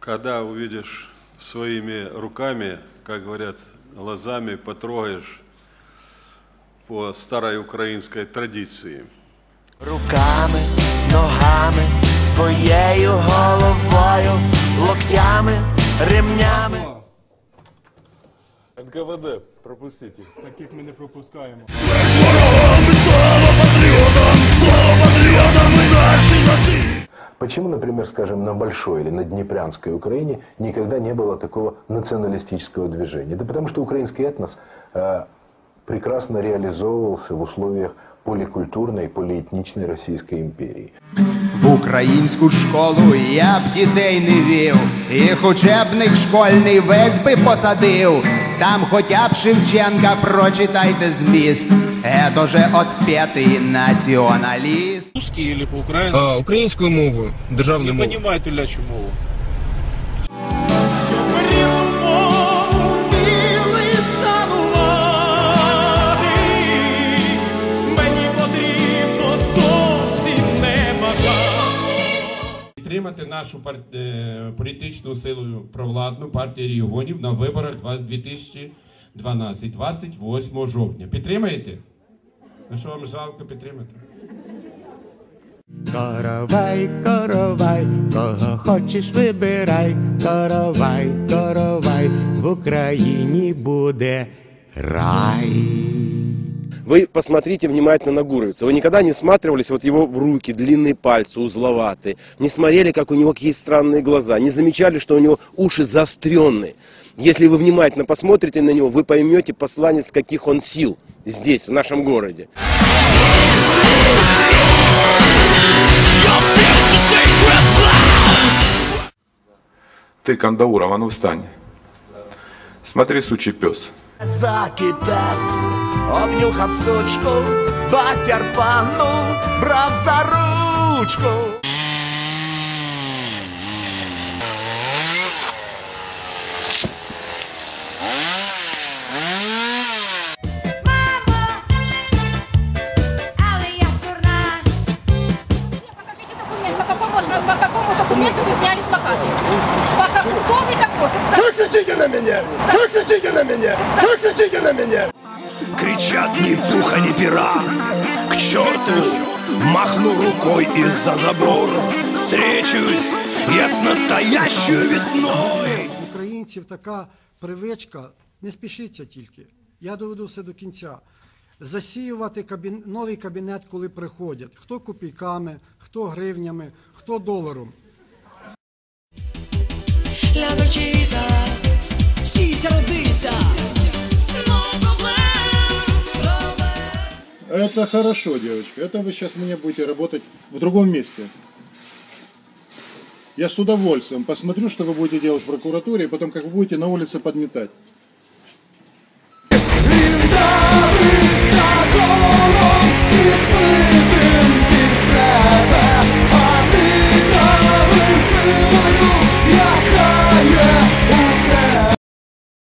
Когда увидишь своими руками, как говорят, глазами потрогаешь по старой украинской традиции. Руками, ногами, своєю головою, локтями, ремнями. НКВД, пропустите. Таких ми не пропускаємо. Почему, например, скажем, на Большой или на Днепрянской Украине никогда не было такого националистического движения? Да потому что украинский этнос э, прекрасно реализовывался в условиях поликультурной, полиэтничной Российской империи. В українську школу я б дітей не вів, їх учебник школьний весь би посадив. Там хоча б Шевченка прочитайте зміст. Ето же отпетий націоналіст. Русский или по-украински? А, українською мовою, державною Не мовою. понимаю телячью мову. Підтримати нашу пар... е, політичну силу провладну партію регіонів на виборах 2012, 28 жовтня. Підтримаєте? Ну що вам жалко підтримати? Коровай, коровай, кого хочеш вибирай, коровай, коровай, в Україні буде рай. Вы посмотрите внимательно на Гуровица. Вы никогда не всматривались вот его руки, длинные пальцы, узловатые, не смотрели, как у него какие странные глаза, не замечали, что у него уши заостренные. Если вы внимательно посмотрите на него, вы поймете посланец, каких он сил здесь, в нашем городе. Ты, Кандауров, а ну встань. Смотри, сучий пес. Закипес, обнюхав сучку, батяр пану, брав за ручку. Кричите на меня! Вы кричите на меня! Вы кричите на меня! Кричат ни пуха, ни пера К черту махну рукой из-за забора Встречусь я с настоящей весной Українців така привичка, не спішіться тільки. Я доведу все до кінця. Засіювати кабін... новий кабінет, коли приходять. Хто копійками, хто гривнями, хто доларом. Это хорошо, девочка. Это вы сейчас мне будете работать в другом месте. Я с удовольствием посмотрю, что вы будете делать в прокуратуре, и потом как вы будете на улице подметать.